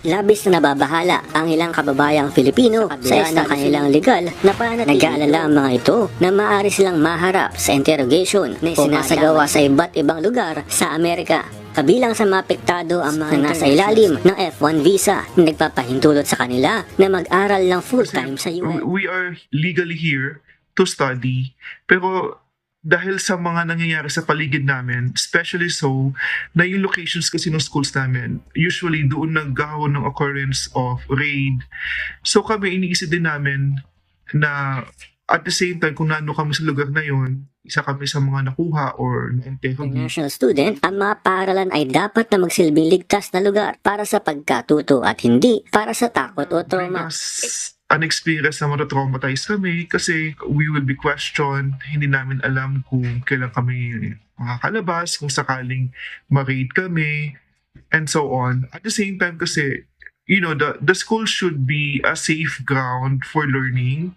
Labis na nababahala ang ilang kababayang Filipino sa ng kanilang legal na pananatili. Nag-aalala ang mga ito na maaari silang maharap sa interrogation na sinasagawa sa iba't ibang lugar sa Amerika. Kabilang sa mapektado ang mga nasa ilalim ng F1 visa na nagpapahintulot sa kanila na mag-aral ng full-time sa US. we are legally here to study pero dahil sa mga nangyayari sa paligid namin, especially so, na yung locations kasi ng schools namin, usually doon nagkakaroon ng occurrence of raid. So kami, iniisip din namin na at the same time, kung nano kami sa lugar na yon, isa kami sa mga nakuha or na-interrogate. International student, ang mga paaralan ay dapat na magsilbing ligtas na lugar para sa pagkatuto at hindi para sa takot o trauma. us an experience na matatraumatize kami kasi we will be questioned. Hindi namin alam kung kailan kami makakalabas, kung sakaling ma-raid kami, and so on. At the same time kasi, you know, the, the school should be a safe ground for learning,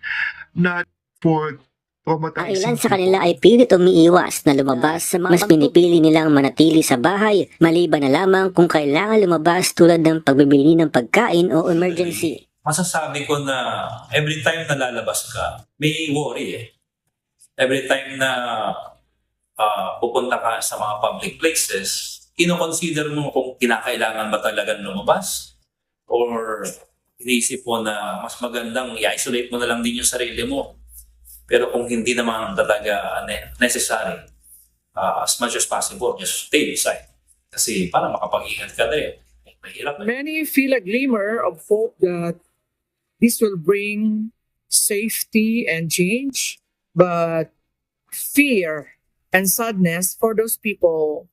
not for Ang traumatizing ilan sa kanila ay pilit umiiwas na lumabas sa mga mas pinipili nilang manatili sa bahay maliban na lamang kung kailangan lumabas tulad ng pagbibili ng pagkain o emergency. Masasabi ko na every time na lalabas ka, may worry eh. Every time na ah, pupunta ka sa mga public places, ino-consider mo kung kinakailangan ba talagang lumabas or iniisip mo na mas magandang i-isolate mo na lang din yung sarili mo. Pero kung hindi naman talaga ne- necessary, ah, as much as possible, just stay inside. Kasi para makapag-ingat ka din. Mahirap eh. Many feel a glimmer of hope that this will bring safety and change, but fear and sadness for those people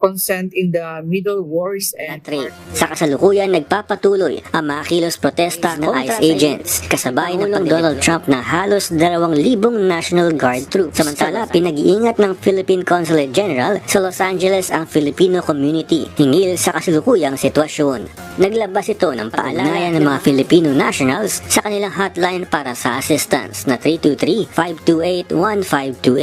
consent in the middle wars and sa kasalukuyan nagpapatuloy ang mga kilos protesta ng ICE agents kasabay ng pag Donald Trump na halos 2,000 National Guard troops. Samantala, pinag-iingat ng Philippine Consulate General sa Los Angeles ang Filipino community hingil sa kasalukuyang sitwasyon. Naglabas ito ng paalala ng mga Filipino nationals sa kanilang hotline para sa assistance na 323-528-1528.